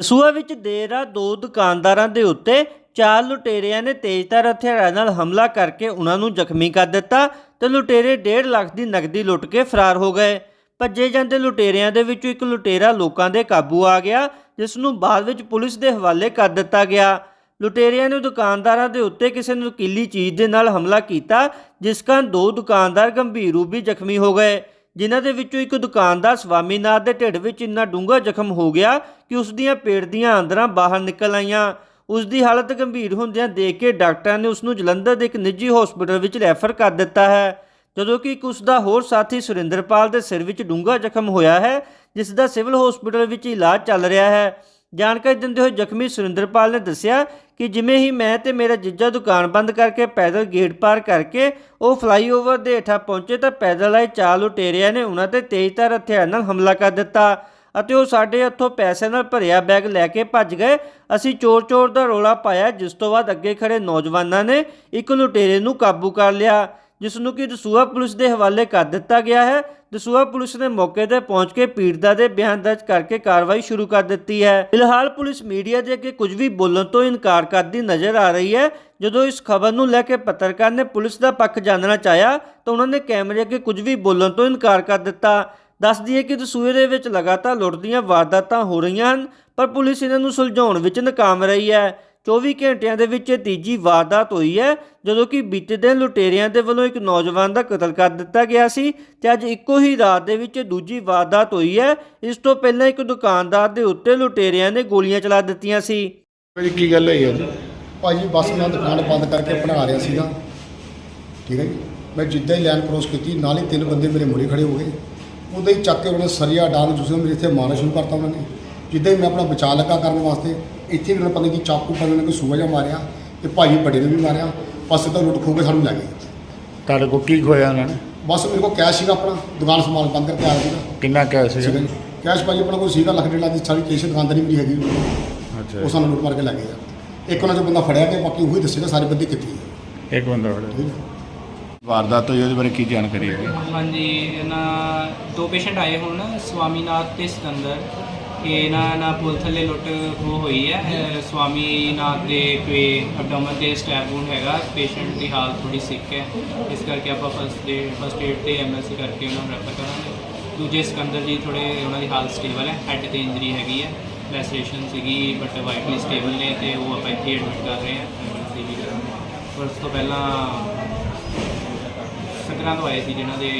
ਦਸੂਹਾ ਵਿੱਚ ਦੇਰ ਰਾਤ ਦੋ ਦੁਕਾਨਦਾਰਾਂ ਦੇ ਉੱਤੇ ਚਾਰ ਲੁਟੇਰਿਆਂ ਨੇ ਤੇਜ਼ਧਾਰ ਹਥਿਆਰਾਂ ਨਾਲ ਹਮਲਾ ਕਰਕੇ ਉਹਨਾਂ ਨੂੰ ਜ਼ਖਮੀ ਕਰ ਦਿੱਤਾ ਤੇ ਲੁਟੇਰੇ 1.5 ਲੱਖ ਦੀ ਨਕਦੀ ਲੁੱਟ ਕੇ ਫਰਾਰ ਹੋ ਗਏ। ਭੱਜੇ ਜਾਂਦੇ ਲੁਟੇਰਿਆਂ ਦੇ ਵਿੱਚੋਂ ਇੱਕ ਲੁਟੇਰਾ ਲੋਕਾਂ ਦੇ ਕਾਬੂ ਆ ਗਿਆ, ਜਿਸ ਨੂੰ ਬਾਅਦ ਵਿੱਚ ਪੁਲਿਸ ਦੇ ਹਵਾਲੇ ਕਰ ਦਿੱਤਾ ਗਿਆ। ਲੁਟੇਰਿਆਂ ਨੇ ਦੁਕਾਨਦਾਰਾਂ ਦੇ ਉੱਤੇ ਕਿਸੇ ਨੁਕੀਲੀ ਚੀਜ਼ ਦੇ ਨਾਲ ਹਮਲਾ ਕੀਤਾ, ਜਿਸ ਕਾਰਨ ਦੋ ਦੁਕਾਨਦਾਰ ਗੰਭੀਰ ਰੂਪ ਵਿੱਚ ਜ਼ਖਮੀ ਹੋ ਗਏ। ਜਿਨ੍ਹਾਂ ਦੇ ਵਿੱਚੋਂ ਇੱਕ ਦੁਕਾਨਦਾਰ ਸਵਾਮੀਨਾਥ ਦੇ ਢਿੱਡ ਵਿੱਚ ਇੰਨਾ ਡੂੰਘਾ ਜ਼ਖਮ ਹੋ ਗਿਆ ਕਿ ਉਸ ਦੀਆਂ ਪੇਟ ਦੀਆਂ ਅੰਦਰਾਂ ਬਾਹਰ ਨਿਕਲ ਆਈਆਂ। ਉਸ ਦੀ ਹਾਲਤ ਗੰਭੀਰ ਹੁੰਦਿਆਂ ਦੇਖ ਕੇ ਡਾਕਟਰਾਂ ਨੇ ਉਸ ਨੂੰ ਜਲੰਧਰ ਦੇ ਇੱਕ ਨਿੱਜੀ ਹਸਪਤਾਲ ਵਿੱਚ ਰੈਫਰ ਕਰ ਦਿੱਤਾ ਹੈ, ਜਦੋਂ ਕਿ ਇੱਕ ਉਸ ਦਾ ਹੋਰ ਸਾਥੀ ਸੁਰਿੰਦਰਪਾਲ ਦੇ ਸਿਰ ਵਿੱਚ ਡੂੰਘਾ ਜ਼ਖਮ ਹੋਇਆ ਹੈ, ਜਿਸ ਦਾ ਸਿਵਲ ਹਸਪਤਾਲ ਵਿੱਚ ਇਲਾਜ ਚੱਲ ਰਿਹਾ ਹੈ। ਜਾਣਕਾਰੀ ਦਿੰਦੇ ਹੋਏ ਜ਼ਖਮੀ ਸੁਰਿੰਦਰਪਾਲ ਨੇ ਦੱਸਿਆ ਕਿ ਜਿਵੇਂ ਹੀ ਮੈਂ ਤੇ ਮੇਰਾ ਜੀਜਾ ਦੁਕਾਨ ਬੰਦ ਕਰਕੇ ਪੈਦਲ ਗੇਟ ਪਾਰ ਕਰਕੇ ਉਹ ਫਲਾਈਓਵਰ ਦੇ ਹੇਠਾਂ ਪਹੁੰਚੇ ਤਾਂ ਪੈਦਲ ਆਏ ਚਾਰ ਲੁਟੇਰਿਆਂ ਨੇ ਉਹਨਾਂ ਤੇ ਤੇਜ਼ਧਾਰ ਹਥਿਆਰ ਨਾਲ ਹਮਲਾ ਕਰ ਦਿੱਤਾ ਅਤੇ ਉਹ ਸਾਡੇ ਹੱਥੋਂ ਪੈਸੇ ਨਾਲ ਭਰਿਆ ਬੈਗ ਲੈ ਕੇ ਭੱਜ ਗਏ। ਅਸੀਂ ਚੋਰ-ਚੋਰ ਦਾ ਰੋਲਾ ਪਾਇਆ, ਜਿਸ ਤੋਂ ਬਾਅਦ ਅੱਗੇ ਖੜੇ ਨੌਜਵਾਨਾਂ ਨੇ ਇੱਕ ਲੁਟੇਰੇ ਨੂੰ ਕਾਬੂ ਕਰ ਲਿਆ। ਜਿਸ ਨੂੰ ਕਿ ਦਸੂਹਾ ਪੁਲਿਸ ਦੇ ਹਵਾਲੇ ਕਰ ਦਿੱਤਾ ਗਿਆ ਹੈ। ਦਸੂਆ ਪੁਲਿਸ ਨੇ ਮੌਕੇ ਤੇ ਪਹੁੰਚ ਕੇ ਪੀੜਤਾ ਦੇ ਬਿਆਨ ਦਰਜ ਕਰਕੇ ਕਾਰਵਾਈ ਸ਼ੁਰੂ ਕਰ ਦਿੱਤੀ ਹੈ। ਫਿਲਹਾਲ ਪੁਲਿਸ ਮੀਡੀਆ ਦੇ ਅੱਗੇ ਕੁਝ ਵੀ ਬੋਲਣ ਤੋਂ ਇਨਕਾਰ ਕਰਦੀ ਨਜ਼ਰ ਆ ਰਹੀ ਹੈ। ਜਦੋਂ ਇਸ ਖਬਰ ਨੂੰ ਲੈ ਕੇ ਪੱਤਰਕਾਰ ਨੇ ਪੁਲਿਸ ਦਾ ਪੱਖ ਜਾਣਨਾ ਚਾਹਿਆ, ਤਾਂ ਉਹਨਾਂ ਨੇ ਕੈਮਰੇ ਅੱਗੇ ਕੁਝ ਵੀ ਬੋਲਣ ਤੋਂ ਇਨਕਾਰ ਕਰ ਦਿੱਤਾ। ਦੱਸ ਦਈਏ ਕਿ ਦਸੂਏ ਦੇ ਵਿੱਚ ਲਗਾਤਾਰ ਲੁੱਟਦੀਆਂ ਵਾਰਦਾਤਾਂ ਹੋ ਰਹੀਆਂ ਹਨ, ਪਰ ਪੁਲਿਸ ਇਹਨਾਂ ਨੂੰ ਸੁਲਝਾਉਣ ਵਿੱਚ ਨਾਕਾਮ ਰਹੀ ਹੈ। 24 ਘੰਟਿਆਂ ਦੇ ਵਿੱਚ ਤੀਜੀ ਵਾਰਦਾਤ ਹੋਈ ਹੈ, ਜਦੋਂ ਕਿ ਬੀਤੇ ਦਿਨ ਲੁਟੇਰਿਆਂ ਦੇ ਵੱਲੋਂ ਇੱਕ ਨੌਜਵਾਨ ਦਾ ਕਤਲ ਕਰ ਦਿੱਤਾ ਗਿਆ ਸੀ ਤੇ ਅੱਜ ਇੱਕੋ ਹੀ ਰਾਤ ਦੇ ਵਿੱਚ ਦੂਜੀ ਵਾਰਦਾਤ ਹੋਈ ਹੈ। ਇਸ ਤੋਂ ਪਹਿਲਾਂ ਇੱਕ ਦੁਕਾਨਦਾਰ ਦੇ ਉੱਤੇ ਲੁਟੇਰਿਆਂ ਨੇ ਗੋਲੀਆਂ ਚਲਾ ਦਿੱਤੀਆਂ ਸੀ। ਭਾਜੀ ਕੀ ਗੱਲ ਹੋਈ ਹੈ? ਜੀ ਭਾਜੀ ਬਸ ਮੈਂ ਦੁਕਾਨ ਬੰਦ ਕਰਕੇ ਬਣਾ ਰਿਹਾ ਸੀਗਾ। ਠੀਕ ਹੈ ਜੀ? ਮੈਂ ਜਿੱਦਾਂ ਹੀ ਲਾਈਨ ਕ੍ਰੋਸ ਕੀਤੀ, ਨਾਲ ਹੀ ਤਿੰਨ ਬੰਦੇ ਮੇਰੇ ਮੂਹਰੇ ਖੜੇ ਹੋ ਗਏ। ਉਦੋਂ ਹੀ ਚੱਕ ਕੇ ਉਹਨੇ ਸਰੀਆ ਡਾਂਗ ਜੁਸੇ ਮੇਰੇ ਇੱਥੇ ਮਾਰਨਾ ਸ਼ੁਰੂ ਕਰਤਾ ਉਹਨਾਂ ਨੇ। ਜਿੱਦਾਂ ਹੀ ਮੈਂ ਆਪਣਾ ਬਚਾਅ ਲੱਗਾ ਕਰਨ ਵਾਸਤੇ ਇੱਥੇ ਵੀ ਉਹਨਾਂ ਪਤਾ ਨਹੀਂ ਚਾਕੂ ਪਰ ਉਹਨੇ ਕੋਈ ਸੂਆ ਜਿਹਾ ਮਾਰਿਆ ਤੇ ਭਾਜੀ ਵੱਡੇ ਨੇ ਵੀ ਮਾਰਿਆ ਬਸ ਤਾਂ ਲੁੱਟ ਖੋ ਕੇ ਸਾਨੂੰ ਲੈ ਗਏ। ਤੁਹਾਡੇ ਕੋਲ ਕੀ ਖੋਇਆ ਉਹਨਾਂ ਨੇ? ਬਸ ਮੇਰੇ ਕੋਲ ਕੈਸ਼ ਸੀਗਾ ਆਪਣਾ ਦੁਕਾਨ ਸਮਾਨ ਬੰਦ ਕਰਕੇ ਆਇਆ ਸੀਗਾ। ਕਿੰਨਾ ਕੈਸ਼ ਠੀਕ ਹੈ ਸੀ ਜੀ। ਕੈਸ਼ ਭਾਜੀ ਆਪਣਾ ਕੋਈ ਸੀਗਾ ਲੱਖ ਡੇਢ ਲੱਖ ਦੀ ਸਾਰੀ ਕੇਸ਼ ਦੁਕਾਨਦਾਰੀ ਮੇਰੀ ਹੈਗੀ। ਉਹ ਅੱਛਾ ਸਾਨੂੰ ਲੁੱਟ ਮਾਰ ਕੇ ਲੈ ਗਏ ਆ। ਇੱਕ ਉਹਨਾਂ ਚੋਂ ਬੰਦਾ ਫੜਿਆ ਗਿਆ ਬਾਕੀ ਉਹੀ ਦੱਸੇਗਾ ਸਾਰੇ ਬੰਦੇ ਕਿੱਥੇ ਆ। ਇੱਕ ਬੰਦਾ ਫੜਿਆ। ਠੀਕ ਹੈ ਵਾਰਦਾਤ ਹੋਈ ਉਹਦੇ ਬਾਰੇ ਕੀ ਜਾਣਕਾਰੀ ਹੈ ਹਾਂਜੀ ਇਹਨਾਂ ਦੋ ਪੇਸ਼ੈਂਟ ਆਏ ਹੁਣ ਸਵਾਮੀਨਾਥ ਤੇ ਸਿਕੰਦਰ। ਕਿ ਇਹਨਾਂ ਨਾਲ ਪੁਲ ਥੱਲੇ ਲੁੱਟ ਖੋਹ ਹੋਈ ਹੈ। ਅਹ ਸਵਾਮੀਨਾਥ ਦੇ ਕੋਈ ਅਬਡੋਮਨ ਤੇ ਸਟੈਬ ਵੂਨ ਹੈਗਾ। ਪੇਸ਼ੈਂਟ ਦੀ ਹਾਲਤ ਥੋੜੀ ਸਿੱਕ ਹੈ। ਇਸ ਕਰਕੇ ਆਪਾਂ ਫਸਟ ਏਡ ਫਸਟ ਏਡ ਤੇ ਐਮਐਲਸੀ ਕਰਕੇ ਉਹਨਾਂ ਨੂੰ ਰੈਫਰ ਕਰਾਂਗੇ। ਦੂਜੇ ਸਿਕੰਦਰ ਜੀ ਥੋੜੇ ਉਹਨਾਂ ਦੀ ਹਾਲਤ ਸਟੇਬਲ ਹੈ। ਹੈਡ ਤੇ ਇੰਜਰੀ ਹੈਗੀ ਹੈ। ਲੈਸਰੇਸ਼ਨ ਸੀਗੀ ਬਟ ਵਾਈਟਲੀ ਸਟੇਬਲ ਨੇ ਤੇ ਉਹ ਆਪਾਂ ਇੱਥੇ ਐਡਮਿਟ ਕਰ ਰਹੇ ਹਾਂ। ਐਮਰਜੈਂਸੀ ਵੀ ਕਰਾਂਗੇ। ਪਰ ਉਸ ਤੋਂ ਪਹਿਲਾਂ ਸਕਰਾਂ ਤੋਂ ਆਏ ਸੀ ਜਿਨ੍ਹਾਂ ਦੇ